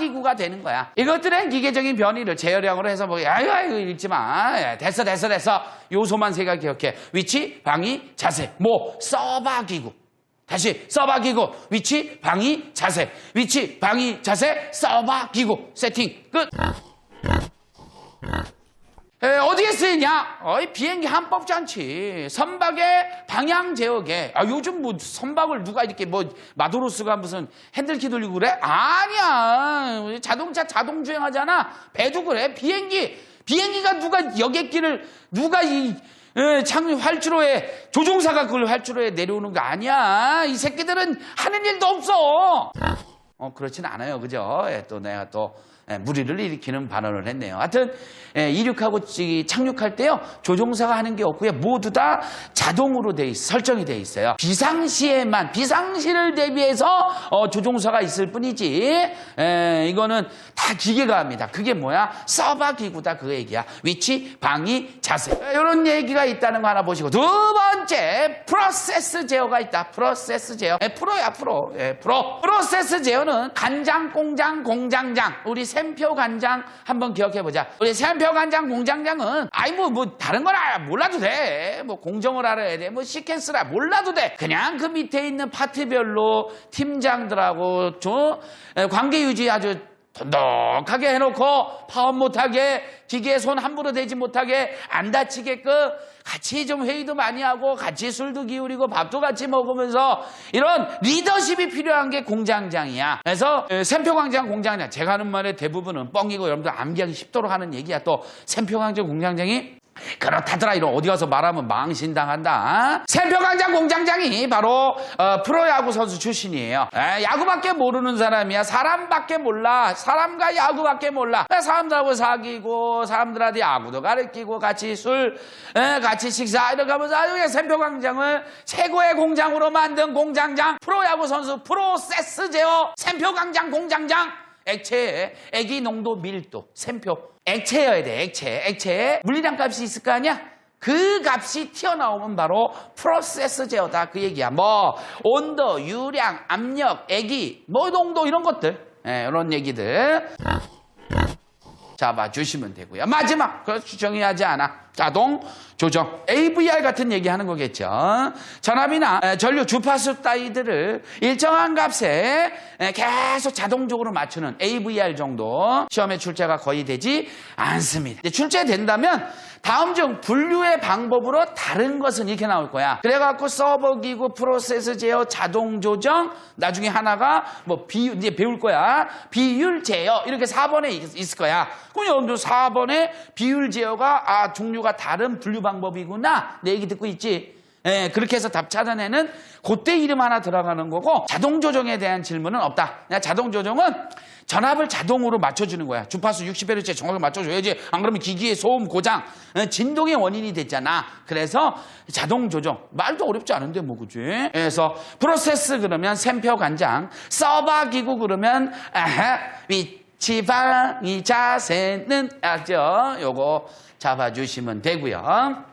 서바기구가 되는 거야. 이것들은 기계적인 변이를 재혈량으로 해서 뭐 아유 아유 읽지 마. 예, 됐어 됐어 됐어. 요소만 세 가지 기억해. 위치, 방위, 자세. 뭐 서바 기구. 다시 서바 기구. 위치, 방위, 자세. 위치, 방위, 자세. 서바 기구. 세팅 끝. 에, 어디에 쓰이냐? 어이, 비행기 한법 잔치. 선박의 방향 제어계. 아, 요즘 뭐 선박을 누가 이렇게 뭐 마도로스가 무슨 핸들키 돌리고 그래? 아니야. 자동차 자동 주행하잖아. 배도 그래. 비행기. 비행기가 누가 여객기를 누가 이 에, 창 활주로에 조종사가 그걸 활주로에 내려오는 거 아니야. 이 새끼들은 하는 일도 없어. 어, 그렇진 않아요. 그죠? 예, 또 내가 또 예, 무리를 일으키는 발언을 했네요. 하여튼 예, 이륙하고 이 착륙할 때요. 조종사가 하는 게 없고요. 모두 다 자동으로 돼 있, 설정이 돼 있어요. 비상시에만 비상시를 대비해서 어, 조종사가 있을 뿐이지 예, 이거는 다 기계가 합니다. 그게 뭐야? 서버 기구다 그 얘기야. 위치, 방위, 자세 이런 얘기가 있다는 거 하나 보시고 두 번째 프로세스 제어가 있다. 프로세스 제어. 예, 프로야 프로. 예, 프로. 프로세스 제어는 간장, 공장, 공장장. 우리 샘표 간장 한번 기억해 보자. 우리 샘표 간장 공장장은 아이 뭐 뭐 다른 건 알- 몰라도 돼. 뭐 공정을 알아야 돼. 뭐 시퀀스라 몰라도 돼. 그냥 그 밑에 있는 파트별로 팀장들하고 저 에, 관계 유지 아주 돈독하게 해놓고 파업 못하게 기계에 손 함부로 대지 못하게 안 다치게끔 같이 좀 회의도 많이 하고 같이 술도 기울이고 밥도 같이 먹으면서 이런 리더십이 필요한 게 공장장이야. 그래서 에, 샘표광장 공장장 제가 하는 말의 대부분은 뻥이고 여러분들 암기하기 쉽도록 하는 얘기야. 또 샘표광장 공장장이 그렇다더라 이런 어디 가서 말하면 망신당한다. 샘표광장 공장장이 바로 어, 프로야구 선수 출신이에요. 에, 야구밖에 모르는 사람이야. 사람밖에 몰라. 사람과 야구밖에 몰라. 에, 사람들하고 사귀고 사람들한테 야구도 가르치고 같이 술, 에, 같이 식사 이렇게 하면서 아주 샘표광장을 최고의 공장으로 만든 공장장 프로야구 선수 프로세스 제어 샘표광장 공장장 액체에 액이 농도 밀도 샘표. 액체여야 돼 액체. 액체에 물리량 값이 있을 거 아니야? 그 값이 튀어나오면 바로 프로세스 제어다. 그 얘기야. 뭐 온도 유량 압력 액이 뭐 농도 이런 것들. 예, 이런 얘기들 잡아주시면 되고요. 마지막, 그 주정의하지 않아. 자동 조정. AVR 같은 얘기 하는 거겠죠. 전압이나 에, 전류 주파수 따위들을 일정한 값에 에, 계속 자동적으로 맞추는 AVR 정도 시험에 출제가 거의 되지 않습니다. 출제된다면 다음 중 분류의 방법으로 다른 것은 이렇게 나올 거야. 그래갖고 서버 기구 프로세스 제어 자동 조정 나중에 하나가 뭐 비율 이제 배울 거야. 비율 제어 이렇게 4번에 있을 거야. 그럼 여러분들 4번에 비율 제어가 아 종류가 다른 분류 방법이구나. 내 얘기 듣고 있지? 예, 그렇게 해서 답 찾아내는 그때 이름 하나 들어가는 거고 자동 조정에 대한 질문은 없다. 자동 조정은 전압을 자동으로 맞춰주는 거야. 주파수 60Hz에 정확하게 맞춰줘야지. 안 그러면 기기의 소음 고장, 어, 진동의 원인이 됐잖아. 그래서 자동 조정. 말도 어렵지 않은데 뭐 그지? 그래서 프로세스 그러면 샘표 간장, 서버 기구 그러면 아하, 위 치 방이 자세는 알죠? 요거 잡아주시면 되고요.